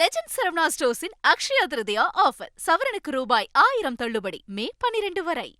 Legend Saravana ஸ்டோர்ஸின் Akshaya Tritiya offer சவரனுக்கு ரூபாய் ஆயிரம் தள்ளுபடி. மே பனிரெண்டு வரை.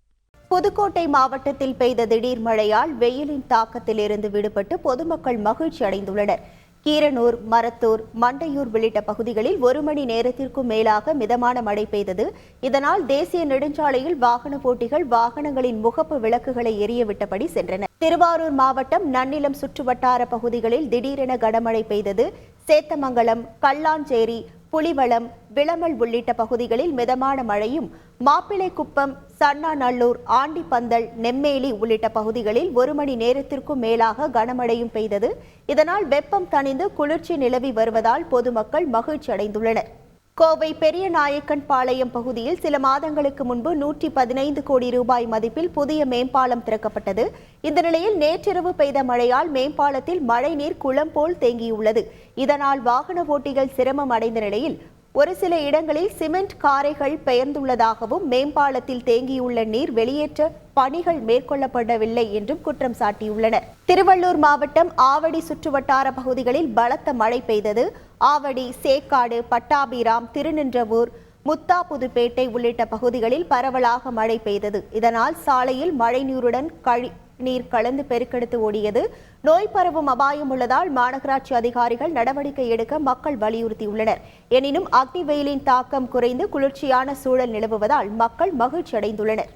புதுக்கோட்டை மாவட்டத்தில் பெய்த திடீர் மழையால் வெயிலின் தாக்கத்திலிருந்து விடுபட்டு பொதுமக்கள் மகிழ்ச்சி அடைந்துள்ளனர். கீரனூர் மரத்தூர் மண்டையூர் உள்ளிட்ட பகுதிகளில் ஒரு மணி நேரத்திற்கும் மேலாக மிதமான மழை பெய்தது. இதனால் தேசிய நெடுஞ்சாலையில் வாகன போட்டிகள் வாகனங்களின் முகப்பு விளக்குகளை எரியவிட்டபடி சென்றன. திருவாரூர் மாவட்டம் நன்னிலம் சுற்றுவட்டார பகுதிகளில் திடீரென கனமழை பெய்தது. சேத்தமங்கலம் கல்லாஞ்சேரி புலிவளம் விளமல் உள்ளிட்ட பகுதிகளில் மிதமான மழையும் மாப்பிளைக்குப்பம் சன்னாநல்லூர் ஆண்டிப்பந்தல் நெம்மேலி உள்ளிட்ட பகுதிகளில் ஒரு மணி நேரத்திற்கும் மேலாக கனமழையும் பெய்தது. இதனால் வெப்பம் தணிந்து குளிர்ச்சி நிலவி வருவதால் பொதுமக்கள் மகிழ்ச்சி அடைந்துள்ளனர் கோவை பெரிய நாயக்கன் பாளையம் பகுதியில் சில மாதங்களுக்கு முன்பு நூற்றி பதினைந்து கோடி ரூபாய் மதிப்பில் புதிய மேம்பாலம் திறக்கப்பட்டது. இந்த நிலையில் நேற்றிரவு பெய்த மழையால் மேம்பாலத்தில் மழைநீர் குளம் போல் தேங்கியுள்ளது. இதனால் வாகன ஓட்டிகள் சிரமம் அடைந்த நிலையில் ஒரு சில இடங்களில் சிமெண்ட் காரைகள் பெயர்ந்துள்ளதாகவும் மேம்பாலத்தில் தேங்கியுள்ள நீர் வெளியேற்ற பணிகள் மேற்கொள்ளப்படவில்லை என்றும் குற்றம் சாட்டியுள்ளனர். திருவள்ளூர் மாவட்டம் ஆவடி சுற்றுவட்டார பகுதிகளில் பலத்த மழை பெய்தது. ஆவடி சேக்காடு பட்டாபிராம் திருநின்றவூர் முத்தாபுதுப்பேட்டை உள்ளிட்ட பகுதிகளில் பரவலாக மழை பெய்தது. இதனால் சாலையில் மழைநீருடன் கழி நீர் கலந்து பெருக்கெடுத்து ஓடியது. நோய் பரவும் அபாயம் உள்ளதால் மாநகராட்சி அதிகாரிகள் நடவடிக்கை எடுக்க மக்கள் வலியுறுத்தியுள்ளனர். எனினும் அக்னி வெயிலின் தாக்கம் குறைந்து குளிர்ச்சியான சூழல் நிலவுவதால் மக்கள் மகிழ்ச்சி அடைந்துள்ளனர்.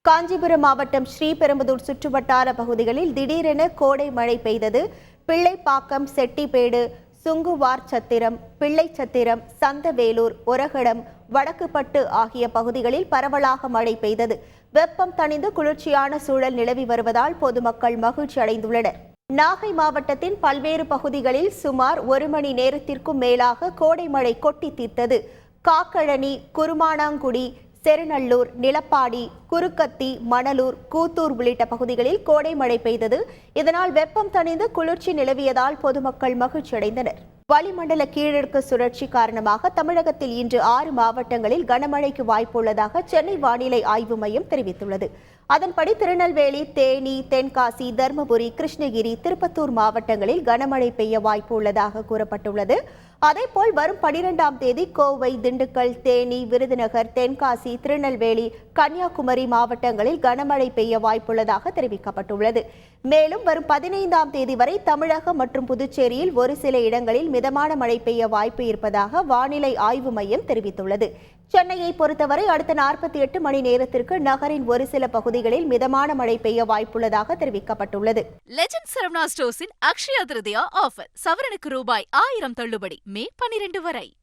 காஞ்சிபுரம் மாவட்டம் ஸ்ரீபெரும்புதூர் சுற்றுவட்டார பகுதிகளில் திடீரென கோடை மழை பெய்தது. பிள்ளைப்பாக்கம் செட்டிப்பேடு சுங்குவார் சத்திரம் பிள்ளை சத்திரம் சந்தவேலூர் ஒரகடம் வடக்குப்பட்டு ஆகிய பகுதிகளில் பரவலாக மழை பெய்தது. வெப்பம் தணிந்து குளிர்ச்சியான சூழல் நிலவி வருவதால் பொதுமக்கள் மகிழ்ச்சி அடைந்துள்ளனர். நாகை மாவட்டத்தின் பல்வேறு பகுதிகளில் சுமார் ஒரு மணி நேரத்திற்கும் மேலாக கோடை மழை கொட்டி தீர்த்தது. காக்கழனி குருமானாங்குடி செருநல்லூர் நிலப்பாடி குறுக்கத்தி மணலூர் கூத்தூர் உள்ளிட்ட பகுதிகளில் கோடை மழை பெய்தது. இதனால் வெப்பம் தணிந்து குளிர்ச்சி நிலவியதால் பொதுமக்கள் மகிழ்ச்சியடைந்தனர். வளிமண்டல கீழடுக்கு சுழற்சி காரணமாக தமிழகத்தில் இன்று ஆறு மாவட்டங்களில் கனமழைக்கு வாய்ப்புள்ளதாக சென்னை வானிலை ஆய்வு மையம் தெரிவித்துள்ளது. அதன்படி திருநெல்வேலி தேனி தென்காசி தருமபுரி கிருஷ்ணகிரி திருப்பத்தூர் மாவட்டங்களில் கனமழை பெய்ய வாய்ப்பு உள்ளதாக கூறப்பட்டுள்ளது. அதேபோல் வரும் பனிரெண்டாம் தேதி கோவை திண்டுக்கல் தேனி விருதுநகர் தென்காசி திருநெல்வேலி கன்னியாகுமரி மாவட்டங்களில் கனமழை பெய்ய வாய்ப்புள்ளதாக தெரிவிக்கப்பட்டுள்ளது. மேலும் வரும் பதினைந்தாம் தேதி வரை தமிழகம் மற்றும் புதுச்சேரியில் ஒரு சில இடங்களில் மிதமான மழை பெய்ய வாய்ப்பு இருப்பதாக வானிலை ஆய்வு மையம் தெரிவித்துள்ளது. சென்னையை பொறுத்தவரை அடுத்த நாற்பத்தி எட்டு மணி நேரத்திற்கு நகரின் ஒரு சில பகுதிகளில் மிதமான மழை பெய்ய வாய்ப்புள்ளதாக தெரிவிக்கப்பட்டுள்ளது. லெஜண்ட் சரவணா ஸ்டோர்ஸின் அக்ஷயா திருதியா ஆஃபர் சவரனுக்கு ரூபாய் ஆயிரம் தள்ளுபடி. மே பனிரெண்டு வரை.